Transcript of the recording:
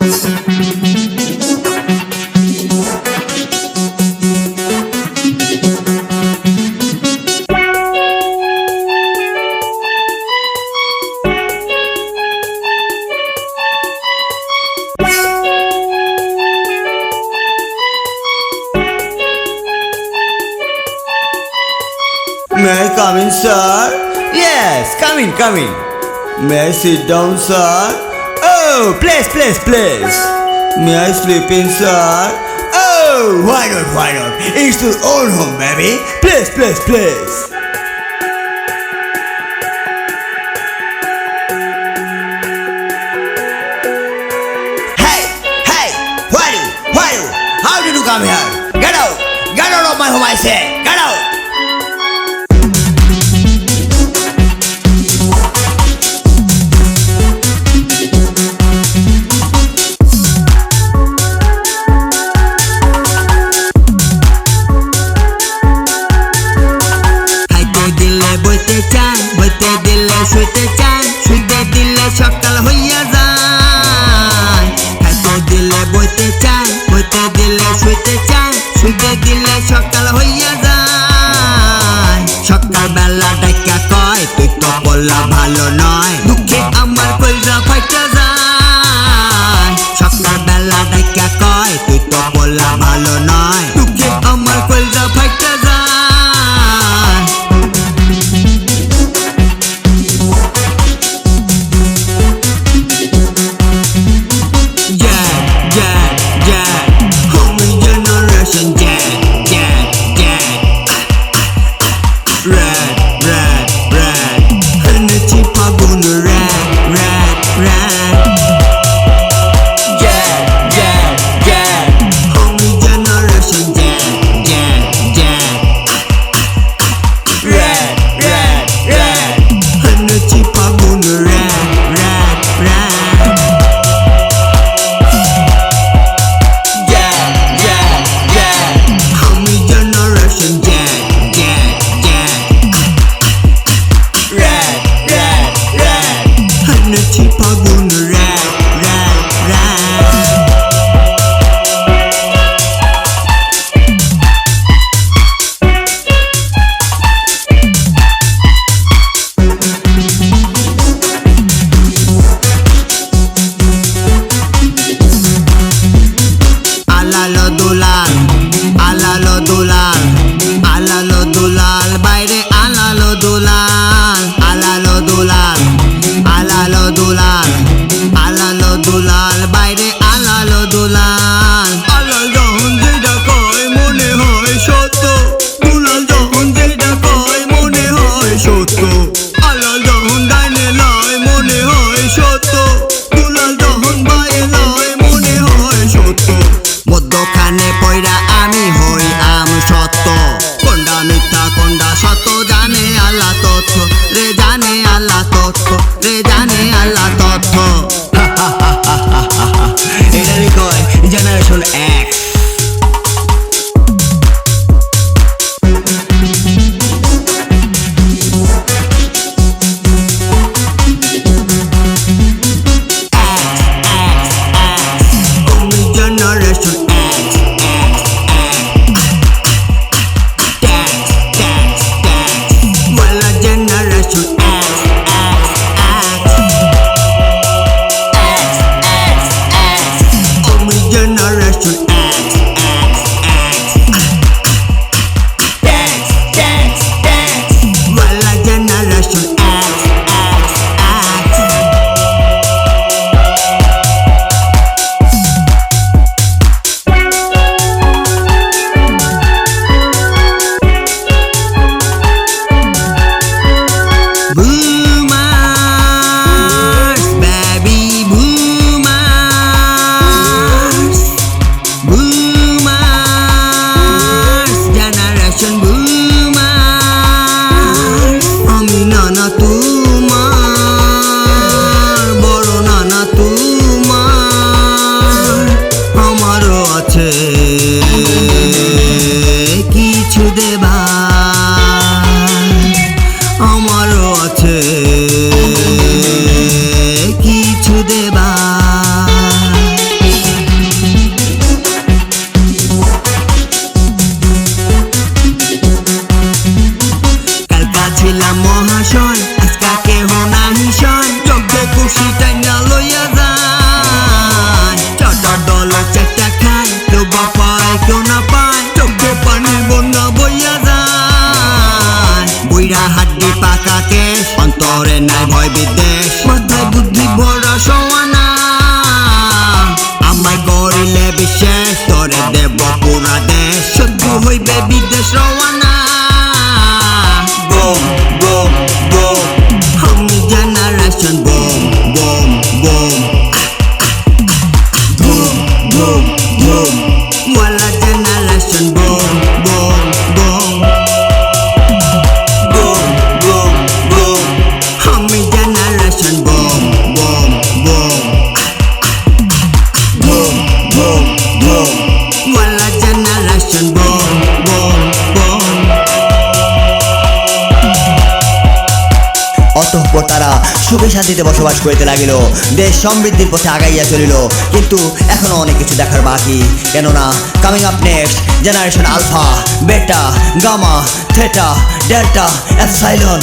May I come in, sir? Yes, come in, come in. May I sit down, sir? Oh, please, please, please. May I sleep inside? Oh, why not, why not? It's your old home, baby. Please, please, please. Hey, hey, why you, why you? How did you come here? Get out, get out of my home, I say. দোকানে পয়রা আমি হই, আম সত্য। কন্ডা মিথ্যা, কন্ডা সত্য, জানে আল্লাহ তথ্য। রে জানে আল্লাহ তথ্য, রে জানে আল্লাহ তথ্য। এটারই কয় জেনারেশন এক। ছিলাম মহাশয়, আজকা কেহ নাহি খুশি টাইনা লইয়া যায়। দল খায়, কেউ কেউ না পায়। পানি বন্যা বইয়া যায়। বইরা হাড্ডি পাকা অন্তরে নাই ভয় বিদেশ মাথায় বুদ্ধি ভরা সমান আমায় বিশেষ, তরে দেব পুরা দেশ। সদ্য হইবে বিদেশ রওয়ানা। Boom, boom. অতঃপর তারা। সুখে শান্তিতে বসবাস করিতে লাগিল। দেশ সমৃদ্ধির পথে আগাইয়া চলিল। কিন্তু এখনও অনেক কিছু দেখার বাকি। কেননা coming up next generation alpha beta gamma theta delta epsilon